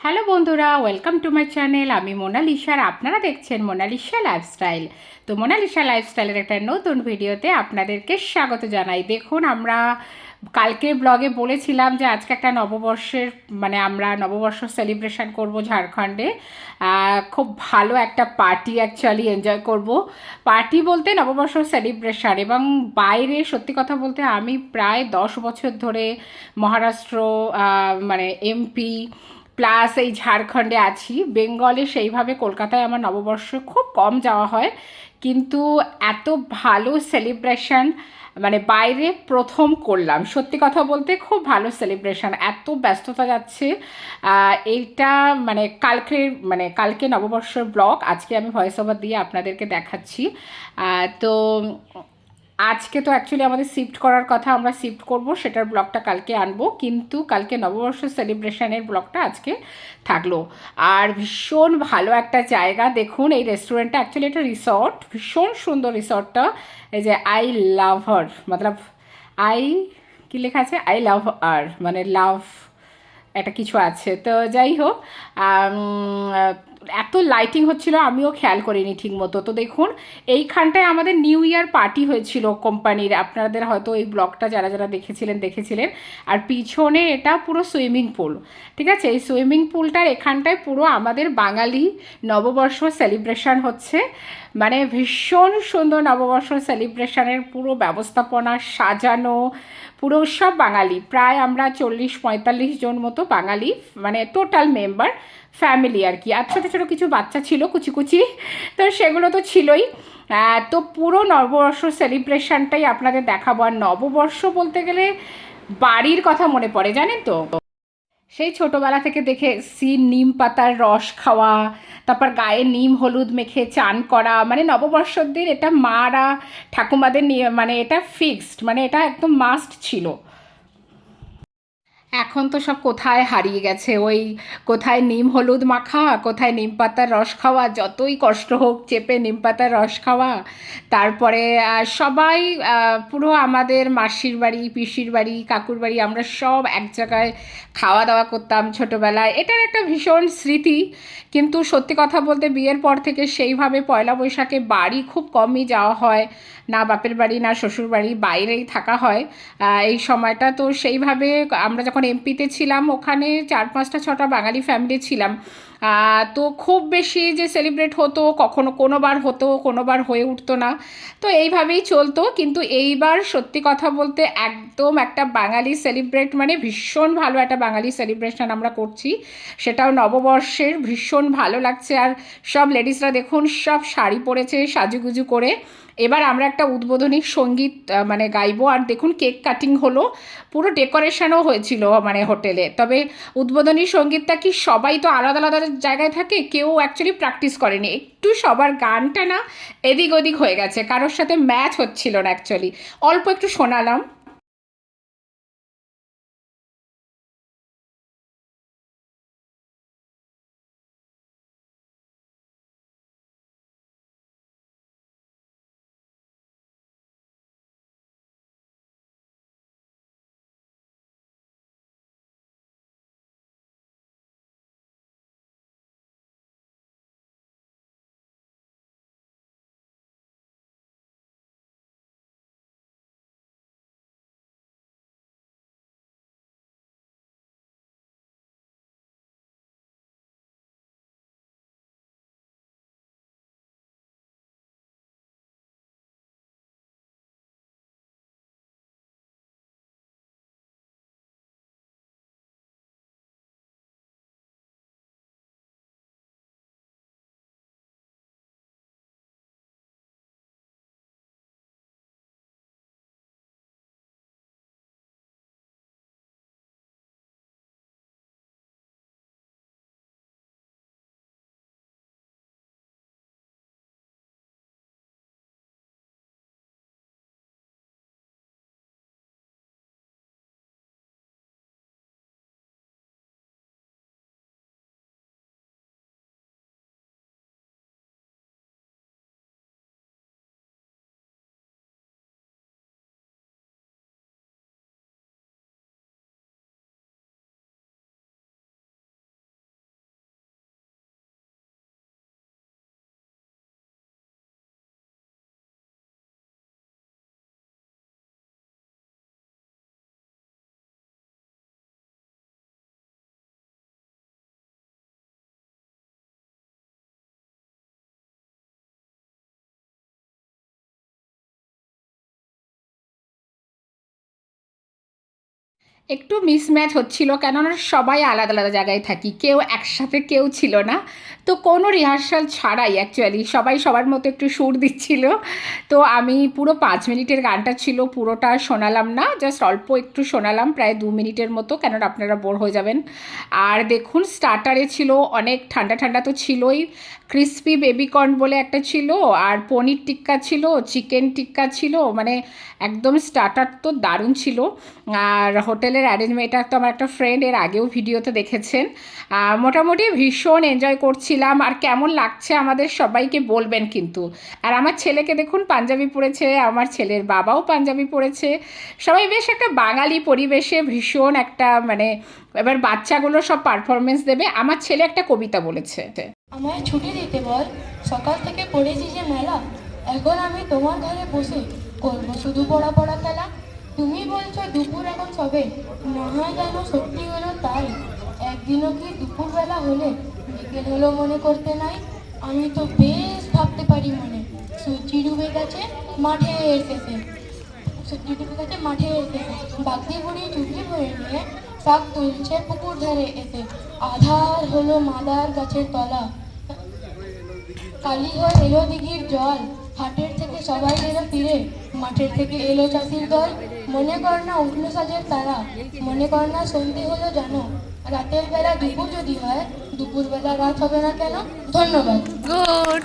Hello বন্ধুরা welcome to my channel আমি মোনালিসা আর আপনারা দেখছেন মোনালিসা লাইফস্টাইল তো মোনালিসা লাইফস্টাইলের একটা নতুন ভিডিওতে আপনাদেরকে স্বাগত জানাই। দেখুন, আমরা কালকে ব্লগে বলেছিলাম যে আজকে একটা নববর্ষের মানে আমরা নববর্ষ সেলিব্রেশন করব ঝাড়খণ্ডে। খুব ভালো একটা পার্টি অ্যাকচুয়ালি এনজয় করব। পার্টি বলতে নববর্ষ সেলিব্রেশন এবং বাইরে সত্যি কথা বলতে আমি প্রায় দশ বছর ধরে মহারাষ্ট্র মানে এমপি প্লাস এই ঝাড়খণ্ডে আছি। বেঙ্গলে সেইভাবে কলকাতায় আমার নববর্ষ খুব কম যাওয়া হয়। কিন্তু এত ভালো সেলিব্রেশন মানে বাইরে প্রথম করলাম। সত্যি কথা বলতে খুব ভালো সেলিব্রেশন এত ব্যস্ততা যাচ্ছে। এইটা মানে কালকে মানে কালকে নববর্ষের ব্লগ আজকে আমি ভয়েস ওভার দিয়ে আপনাদেরকে দেখাচ্ছি। তো আজকে তো অ্যাকচুয়ালি আমাদের শিফট করার কথা আমরা শিফট করব, সেটার ব্লগটা কালকে আনব, কিন্তু কালকে নববর্ষ সেলিব্রেশনের ব্লগটা আজকে থাকল। আর ভীষণ ভালো একটা জায়গা, দেখুন এই রেস্টুরেন্টটা অ্যাকচুয়ালি একটা রিসর্ট ভীষণ সুন্দর রিসর্টটা এই যে I love her Matlab I কি লেখা আছে? আই লাভ আর মানে লাভ একটা কিছু আছে। তো যাই হোক এত লাইটিং হচ্ছিল, আমিও খেয়াল করিনি ঠিক মতো তো দেখুন, এইখানটায় আমাদের নিউ ইয়ার পার্টি হয়েছিল কোম্পানির আপনাদের হয়তো এই ব্লগটা যারা যারা দেখেছিলেন দেখেছিলেন। আর পিছনে এটা পুরো সুইমিং পুল ঠিক আছে? এই সুইমিং পুলটার এখানটায় পুরো আমাদের বাঙালি নববর্ষ সেলিব্রেশন হচ্ছে। মানে ভীষণ সুন্দর নববর্ষ সেলিব্রেশনের পুরো ব্যবস্থাপনা সাজানো, পুরো সব বাঙালি। প্রায় আমরা চল্লিশ, পঁয়তাল্লিশ জন মতো বাঙালি মানে টোটাল মেম্বার ফ্যামিলি আর কি। আর ছোটো ছোটো কিছু বাচ্চা ছিল, কুচি কুচি। তো সেগুলো তো ছিলই। তো পুরো নববর্ষ সেলিব্রেশনটাই আপনাদের দেখাবো। আর নববর্ষ বলতে গেলে বাড়ির কথা মনে পড়ে, জানেন তো? সেই ছোটোবেলা থেকে দেখে এসছি নিম পাতার রস খাওয়া, তারপর গায়ে নিম হলুদ মেখে চান করা মানে নববর্ষর দিন এটা মারা ঠাকুমাদের নিয়ে মানে এটা ফিক্সড মানে এটা একদম মাস্ট ছিল। এখন তো সব কোথায় হারিয়ে গেছে? ওই কোথায় নিম হলুদ মাখা, কোথায় নিম পাতার রস খাওয়া, যতই কষ্ট হোক চেপে নিম পাতার রস খাওয়া। তারপরে সবাই পুরো আমাদের মাসির বাড়ি, পিসির বাড়ি, কাকুর বাড়ি, আমরা সব এক জায়গায় খাওয়া দাওয়া করতাম ছোটোবেলায়। এটার একটা ভীষণ স্মৃতি। কিন্তু সত্যি কথা বলতে বিয়ের পর থেকে সেইভাবে পয়লা বৈশাখে বাড়ি খুব কমই যাওয়া হয়। না বাপের বাড়ি, না শ্বশুর বাড়ি বাইরেই থাকা হয়। এই সময়টা তো সেইভাবে আমরা যখন এমপিতে ছিলাম, ওখানে চার পাঁচটা ছটা বাঙালি ফ্যামিলি ছিলাম। তো খুব বেশি যে সেলিব্রেট হতো, কখনো কোনোবার হতো কোনোবার হয়ে উঠতো না। তো এইভাবেই চলতো, কিন্তু এইবার সত্যি কথা বলতে একদম একটা বাঙালি সেলিব্রেট মানে ভীষণ ভালো একটা বাঙালি সেলিব্রেশন আমরা করছি। সেটাও নববর্ষের, ভীষণ ভালো লাগছে। আর সব লেডিসরা দেখুন, সব শাড়ি পরেছে, সাজুগুজু করে। এবার আমরা একটা উদ্বোধনী সংগীত মানে গাইবো। আর দেখুন, কেক কাটিং হলো, পুরো ডেকোরেশনও হয়েছিল মানে হোটেলে। তবে উদ্বোধনী সঙ্গীতটা কি সবাই তো আলাদা আলাদা জায়গায় থাকে? কেউ অ্যাকচুয়ালি প্র্যাকটিস করেনি। একটু সবার গানটা না এদিক ওদিক হয়ে গেছে। কারোর সাথে ম্যাচ হচ্ছিল না অ্যাকচুয়ালি অল্প একটু শোনালাম। একটু মিসম্যাচ হচ্ছিল কেননা সবাই আলাদা আলাদা জায়গায় থাকি, কেউ একসাথে কেউ ছিল না। তো কোনো রিহার্সাল ছাড়াই অ্যাকচুয়ালি সবাই সবার মতো একটু সুর দিচ্ছিল। তো আমি পুরো পাঁচ মিনিটের গানটা ছিল, পুরোটা শোনালাম না জাস্ট অল্প একটু শোনালাম, প্রায় দু মিনিটের মতো, কেননা আপনারা বোর হয়ে যাবেন। আর দেখুন স্টার্টারে ছিল অনেক ঠান্ডা ঠান্ডা তো ছিলই ক্রিসপি বেবিকর্ন বলে একটা ছিল, আর পনির টিক্কা ছিল চিকেন টিক্কা ছিল মানে একদম স্টার্টার তো দারুণ ছিল। আর হোটেলের অ্যারেঞ্জমেন্ট এটা তো আমার একটা ফ্রেন্ড এর আগেও ভিডিওতে দেখেছেন। মোটামুটি ভীষণ এনজয় করছিলাম। আর কেমন লাগছে আমাদের সবাইকে বলবেন কিন্তু। আর আমার ছেলেকে দেখুন, পাঞ্জাবি পরেছে, আমার ছেলের বাবাও পাঞ্জাবি পরেছে। সবাই বেশ একটা বাঙালি পরিবেশে ভীষণ একটা মানে এবার বাচ্চাগুলো সব পারফরমেন্স দেবে। আমার ছেলে একটা কবিতা বলেছে। আমার ছুটি দিতে বল, সকাল থেকে পড়েছি যে মেলা। এখন আমি তোমার ঘরে বসে করব শুধু পড়া পড়া খেলা। তুমি বলছো দুপুর এখন সবে। হয় যেন সত্যি হলো তাই। একদিনও কি দুপুরবেলা হলে? বিকেল হলো মনে করতে নাই? আমি তো বেশ ভাবতে পারি মনে। সূর্যি ডুবে গেছে, মাঠে এসেছে। সূর্যি ডুবে গেছে, মাঠে এসেছে। বাগদি বুড়ি চুগলি ভরে নিয়ে শাক তুলছে পুকুর ধারে এসে। আধার হলো মাদার গাছের তলা। কালি হয়ে এলো দিঘির জল। হাটের থেকে সবাই এলো ফিরে। মাঠের থেকে এলো চাষির দল। মনে কর না উঠল সাজের তারা মনে কর না সন্ধে হলো জানো রাতের বেলা দুপুর যদি হয় দুপুর বেলা রাত হবে না কেন? ধন্যবাদ। গুড।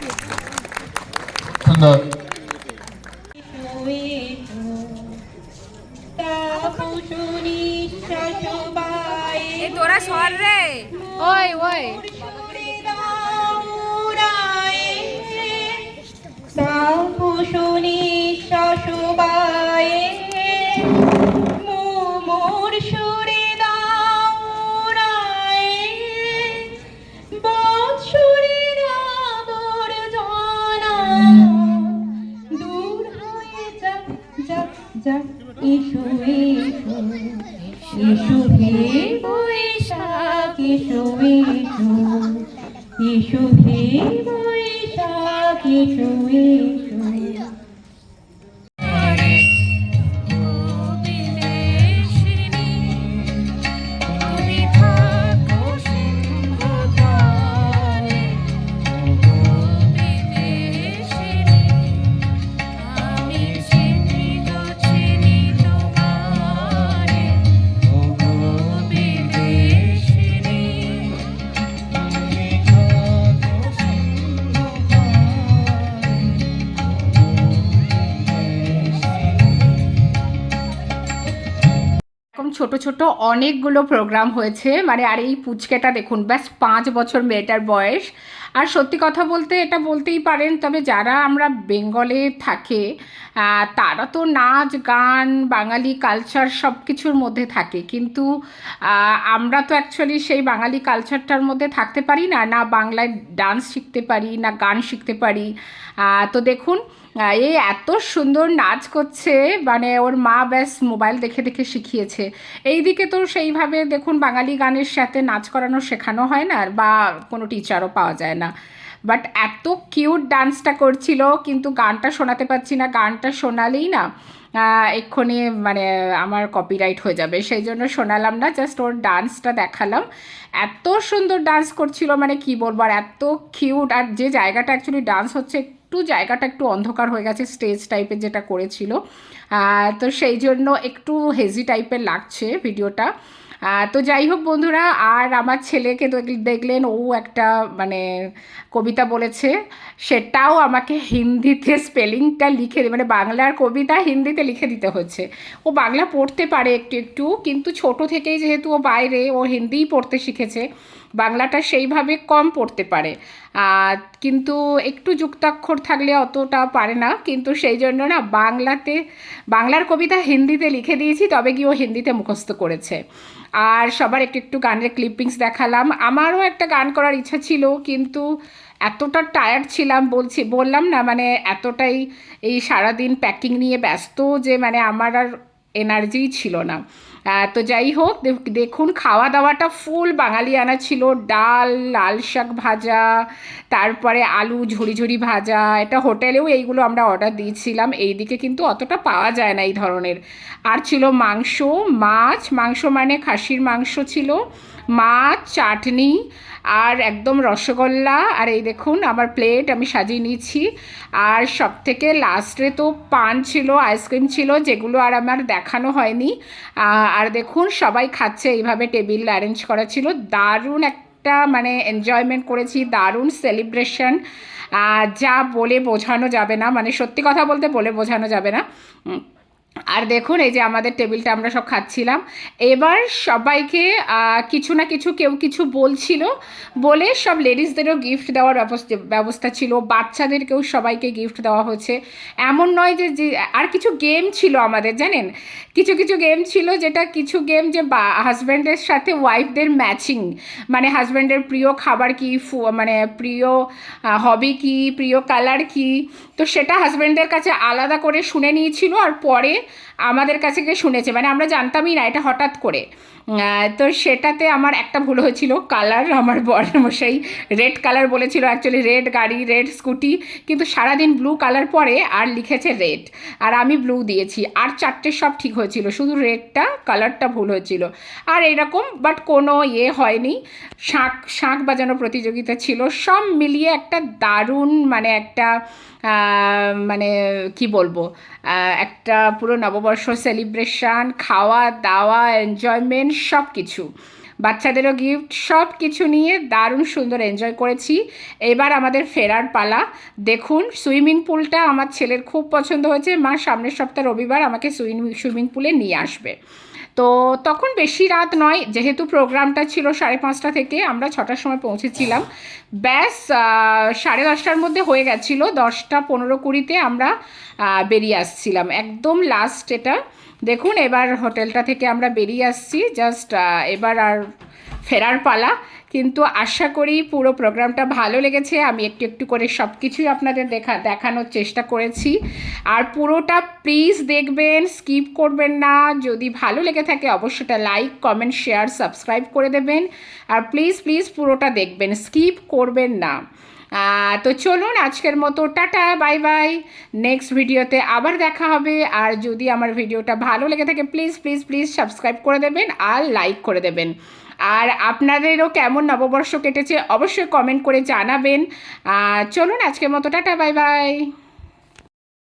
সুন্দর তোরা সর রে। ওই ওই। শুনি শশুবায়ে মোর হে বৈশাখ এসো ছোট ছোট অনেকগুলো প্রোগ্রাম হয়েছে। মানে আর এই পুচকেটা দেখুন, ব্যাস পাঁচ বছর মেয়েটার বয়স। আর সত্যি কথা বলতে এটা বলতেই পারেন, তবে যারা আমরা বেঙ্গলে থাকে তারা তো নাচ, গান, বাঙালি কালচার সব কিছুর মধ্যে থাকে। কিন্তু আমরা তো অ্যাকচুয়ালি সেই বাঙালি কালচারটার মধ্যে থাকতে পারি না না বাংলায় ডান্স শিখতে পারি, না গান শিখতে পারি। তো দেখুন এই এত সুন্দর নাচ করছে মানে ওর মা ব্যাস মোবাইল দেখে দেখে শিখিয়েছে। এইদিকে তো সেইভাবে দেখুন বাঙালি গানের সাথে নাচ করানো শেখানো হয় না বা কোনো টিচারও পাওয়া যায় না। বাট এত কিউট ডান্সটা করছিল, কিন্তু গানটা শোনাতে পারছি না, গানটা শোনালেই না এক্ষুনি মানে আমার কপিরাইট হয়ে যাবে। সেই জন্য শোনালাম না জাস্ট ওর ডান্সটা দেখালাম। এত সুন্দর ডান্স করছিল মানে কি বলব, আর এত কিউট আর যে জায়গাটা অ্যাকচুয়ালি ডান্স হচ্ছে একটু জায়গাটা একটু অন্ধকার হয়ে গেছে স্টেজ টাইপের যেটা করেছিল। তো সেই জন্য একটু হেজি টাইপের লাগছে ভিডিওটা তো যাই হোক বন্ধুরা, আর আমার ছেলেকে দেখ- দেখলেন, ও একটা মানে কবিতা বলেছে, সেটাও আমাকে হিন্দিতে স্পেলিংটা লিখে মানে বাংলার কবিতা হিন্দিতে লিখে দিতে হচ্ছে। ও বাংলা পড়তে পারে একটু একটু, কিন্তু ছোট থেকেই যেহেতু ও বাইরে, ও হিন্দিই পড়তে শিখেছে। বাংলাটা সেইভাবে কম পড়তে পারে। কিন্তু একটু যুক্তাক্ষর থাকলে অতটা পারে না। কিন্তু সেই জন্য না বাংলাতে, বাংলার কবিতা হিন্দিতে লিখে দিয়েছি, তবে গিয়ে ও হিন্দিতে মুখস্থ করেছে। আর সবার একটু একটু গানের ক্লিপিংস দেখালাম। আমারও একটা গান করার ইচ্ছা ছিল, কিন্তু এতটা টায়ার্ড ছিলাম, বলছি, বললাম না মানে এতটাই এই সারাদিন প্যাকিং নিয়ে ব্যস্ত যে মানে আমার আর এনার্জিই ছিল না। তো যাই হোক দেখুন খাওয়া দাওয়াটা ফুল বাঙালিয়ানা ছিল। ডাল, লাল শাক ভাজা, তারপরে আলু ঝুড়ি ঝুড়ি ভাজা, এটা হোটেলেও এইগুলো আমরা অর্ডার দিয়েছিলাম। এই দিকে কিন্তু অতটা পাওয়া যায় না এই ধরনের। আর ছিল মাংস, মাছ, মাংস মানে খাসির মাংস ছিল। মাছ চাটনি আর একদম রসগোল্লা। আর এই দেখুন, আমার প্লেট আমি সাজিয়ে নিয়েছি। আর সব থেকে লাস্টে তো পান ছিল আইসক্রিম ছিল, যেগুলো আর আমার দেখানো হয়নি। আর দেখুন, সবাই খাচ্ছে, এইভাবে টেবিল অ্যারেঞ্জ করা ছিল। দারুণ একটা মানে এনজয়মেন্ট করেছি, দারুণ সেলিব্রেশন যা বলে বোঝানো যাবে না মানে সত্যি কথা বলতে বলে বোঝানো যাবে না। আর দেখুন, এই যে আমাদের টেবিলটা আমরা সব খাচ্ছিলাম। এবার সবাইকে কিছু না কিছু কেউ কিছু বলছিল বলে সব লেডিসদেরও গিফট দেওয়ার ব্যবস্থা ব্যবস্থা ছিল। বাচ্চাদেরকেও সবাইকে গিফট দেওয়া হচ্ছে এমন নয় যে আর কিছু গেম ছিল আমাদের, জানেন? কিছু কিছু গেম ছিল যেটা কিছু গেম যে হাজব্যান্ডের সাথে ওয়াইফদের ম্যাচিং মানে হাজব্যান্ডের প্রিয় খাবার কি মানে প্রিয় হবি কি, প্রিয় কালার কি তো সেটা হাজব্যান্ডের কাছে আলাদা করে শুনে নিয়েছিল আর পরে আমাদের কাছে গিয়ে শুনেছে মানে আমরা জানতামই না এটা হঠাৎ করে। তো সেটাতে আমার একটা ভুল হয়েছিল, কালার আমার মশাই রেড কালার বলেছিল অ্যাকচুয়ালি রেড গাড়ি, রেড স্কুটি, কিন্তু সারাদিন ব্লু কালার পরে আর লিখেছে রেড। আর আমি ব্লু দিয়েছি, আর চারটে সব ঠিক হয়েছিল, শুধু রেডটা, কালারটা ভুল হয়েছিল। আর এরকম বাট কোনো ইয়ে হয়নি, শাঁখ শাঁখ বাজানো প্রতিযোগিতা ছিল, সব মিলিয়ে একটা দারুণ মানে একটা মানে কি বলব একটা পুরো নববর্ষ সেলিব্রেশন খাওয়া, দাওয়া এনজয়মেন্ট সব কিছু বাচ্চাদেরও গিফট সব কিছু নিয়ে দারুণ সুন্দর এনজয় করেছি। এবার আমাদের ফেরার পালা। দেখুন সুইমিং পুলটা আমার ছেলের খুব পছন্দ হয়েছে। মা সামনের সপ্তাহ রবিবার আমাকে সুইমিং সুইমিং পুলে নিয়ে আসবে। তো তখন বেশি রাত নয়, যেহেতু প্রোগ্রামটা ছিল সাড়ে পাঁচটা থেকে, আমরা ছটার সময় পৌঁছেছিলাম। ব্যাস সাড়ে দশটার মধ্যে হয়ে গেছিল, দশটা পনেরো কুড়িতে আমরা বেরিয়ে আসছিলাম। একদম লাস্ট এটা। দেখুন, এবার হোটেলটা থেকে আমরা বেরিয়ে আসছি জাস্ট এবার আর ফেরার পালা। কিন্তু আশা করি পুরো প্রোগ্রামটা ভালো লেগেছে। আমি একটু একটু করে সব কিছুই আপনাদের দেখা, দেখানোর চেষ্টা করেছি। আর পুরোটা প্লিজ দেখবেন স্কিপ করবেন না। যদি ভালো লেগে থাকে অবশ্যটা লাইক কমেন্ট শেয়ার সাবস্ক্রাইব করে দেবেন। আর প্লিজ প্লিজ পুরোটা দেখবেন স্কিপ করবেন না। তো চলুন আজকের মতো, টাটা বাই বাই নেক্সট ভিডিওতে আবার দেখা হবে। আর যদি আমার ভিডিওটা ভালো লেগে থাকে প্লিজ প্লিজ প্লিজ সাবস্ক্রাইব করে দেবেন আর লাইক করে দেবেন। আর আপনাদেরও কেমন নববর্ষ কেটেছে অবশ্যই কমেন্ট করে জানাবেন। চলুন আজকের মতো, টাটা বাই বাই